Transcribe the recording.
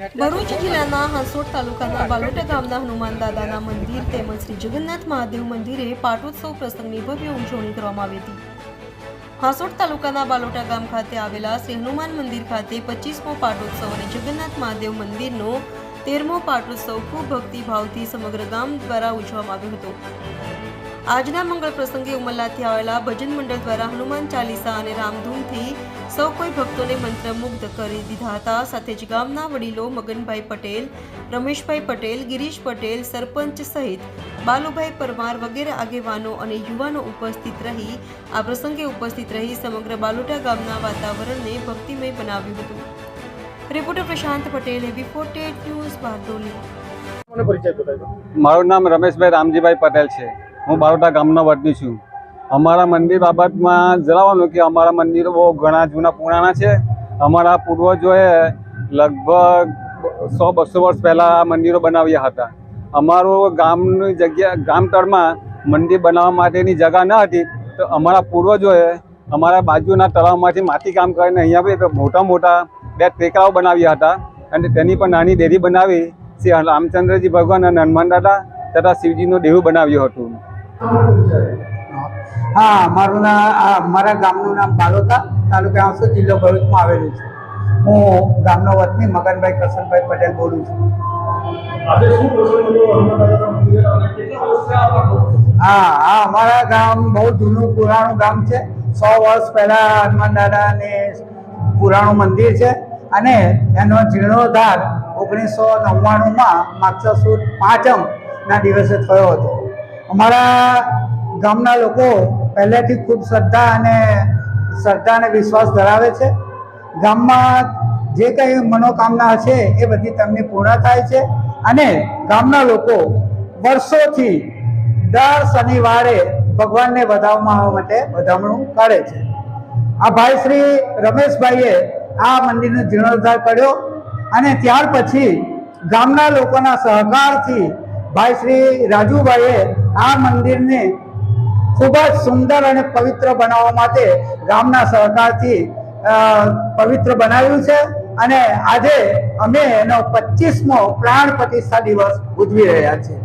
ભરૂચ જિલ્લાના હાંસોડ તાલુકાના બાલોટા ગામના હનુમાન દાદાના મંદિર તેમજ શ્રી જગન્નાથ મહાદેવ મંદિરે પાટોત્સવ પ્રસંગની ભવ્ય ઉજવણી કરવામાં આવી હતી. હાંસોડ તાલુકાના બાલોટા ગામ ખાતે આવેલા શ્રી હનુમાન મંદિર ખાતે પચીસમો પાટોત્સવ અને જગન્નાથ મહાદેવ મંદિરનો તેરમો પાટોત્સવ ખૂબ ભક્તિભાવથી સમગ્ર ગામ દ્વારા ઉજવવામાં આવ્યો હતો. આજના મંગળ પ્રસંગે ઉમરલાથી આવેલા ભજન મંડળ દ્વારા હનુમાન ચાલીસા અને રામધૂનથી સૌ કોઈ ભક્તોને મંત્રમુગ્ધ કરી દીધા હતા. સાથે જ ગામના વડીલો મગનભાઈ પટેલ રમેશભાઈ પટેલ ગિરીશ પટેલ સરપંચ સહિત બાલુભાઈ પરમાર વગેરે આગેવાનો અને યુવાનો ઉપસ્થિત રહી આ પ્રસંગે ઉપસ્થિત રહી સમગ્ર બાલુટા ગામના વાતાવરણને ભક્તિમય બનાવ્યું હતું. રિપોર્ટર પ્રશાંત પટેલ એબી ફોર્ટેડ ન્યૂઝ બારડોલી. મને પરિચય બતાવ્યો મારું નામ રમેશભાઈ રામજીભાઈ પટેલ છે. હું બારોટા ગામનો વતની છું. અમારા મંદિર બાબતમાં જણાવવાનું કે અમારા મંદિરો બહુ ઘણા જૂના પુરાણા છે. અમારા પૂર્વજોએ લગભગ સો બસો વર્ષ પહેલાં મંદિરો બનાવ્યા હતા. અમારું ગામની જગ્યા ગામ તળમાં મંદિર બનાવવા માટેની જગા ન હતી, તો અમારા પૂર્વજોએ અમારા બાજુના તળાવમાંથી માટી કામ કરીને અહીંયા બી મોટા મોટા બે ટેકરાઓ બનાવ્યા હતા. અને તેની પણ નાની ડેરી બનાવી શ્રી રામચંદ્રજી ભગવાન અને હનુમાન દાદા તથા શિવજીનું દેવું બનાવ્યું હતું. હા મારું નામ આ મારા ગામનું નામ બાલોતા તાલુકા આંસુ જિલ્લો ભરૂચમાં આવેલું છે. હું ગામનો વતની મગનભાઈ કરશનભાઈ પટેલ બોલું છું. પાટો હા અમારા ગામ બહુ જૂનું પુરાણું ગામ છે. સો વર્ષ પહેલાં હનુમાન દાદાને પુરાણું મંદિર છે અને એનો જીર્ણોદ્ધાર ઓગણીસો નવ્વાણુંમાં માગસર સુદ પાંચમના દિવસે થયો હતો. અમારા ગામના લોકો પહેલેથી ખૂબ શ્રદ્ધા અને શ્રદ્ધા અને વિશ્વાસ ધરાવે છે. ગામમાં જે કંઈ મનોકામના છે એ બધી તેમની પૂર્ણ થાય છે અને ગામના લોકો વર્ષોથી દર શનિવારે ભગવાનને વધાવવા માટે વધામણું કરે છે. આ ભાઈ શ્રી રમેશભાઈએ આ મંદિરનો જીર્ણોદ્ધાર કર્યો અને ત્યાર પછી ગામના લોકોના સહકારથી ભાઈ શ્રી રાજુભાઈએ આ મંદિરને ખૂબ જ સુંદર અને પવિત્ર બનાવવા માટે ગામના સહકારથી પવિત્ર બનાવ્યું છે અને આજે અમે એનો પચીસમો પ્રાણ પ્રતિષ્ઠા દિવસ ઉજવી રહ્યા છીએ.